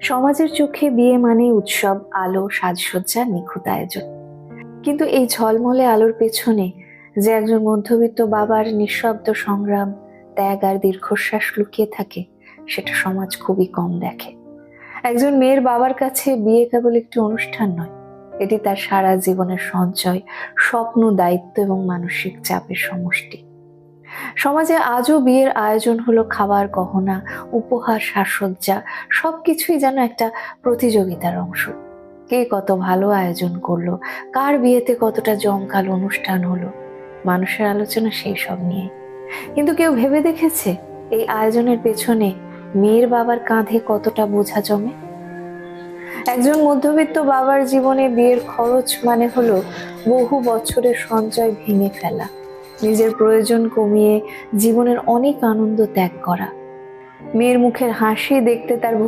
সমাজের চোখে বিয়ে মানে উৎসব, আলো, সাজসজ্জা, নিখুঁত আয়োজন। কিন্তু এই ঝলমলে আলোর পেছনে যে একজন মধ্যবিত্ত বাবার নিঃশব্দ সংগ্রাম, ত্যাগ আর দীর্ঘশ্বাস লুকিয়ে থাকে, সেটা সমাজ খুবই কম দেখে। একজন মেয়ের বাবার কাছে বিয়ে কেবল একটি অনুষ্ঠান নয়, এটি তার সারা জীবনের সঞ্চয়, স্বপ্ন, দায়িত্ব এবং মানসিক চাপের সমষ্টি। সমাজে আজও বিয়ের আয়োজন হলো খাবার, গহনা, উপহার, সাজসজ্জা, সবকিছুই যেন একটা প্রতিযোগিতার অংশ। কে কত ভালো আয়োজন করল, কার বিয়েতে কতটা জমকাল অনুষ্ঠান হলো, মানুষের আলোচনা সেই সব নিয়ে। কিন্তু কেউ ভেবে দেখেছে এই আয়োজনের পেছনে মেয়ের বাবার কাঁধে কতটা বোঝা জমে? একজন মধ্যবিত্ত বাবার জীবনে বিয়ের খরচ মানে হলো বহু বছরের সঞ্চয় ভেঙে ফেলা। নিজের প্রয়োজন কমিয়ে জীবনের অনেক আনন্দ ত্যাগ করা। মেয়ের মুখের হাসি দেখতে তার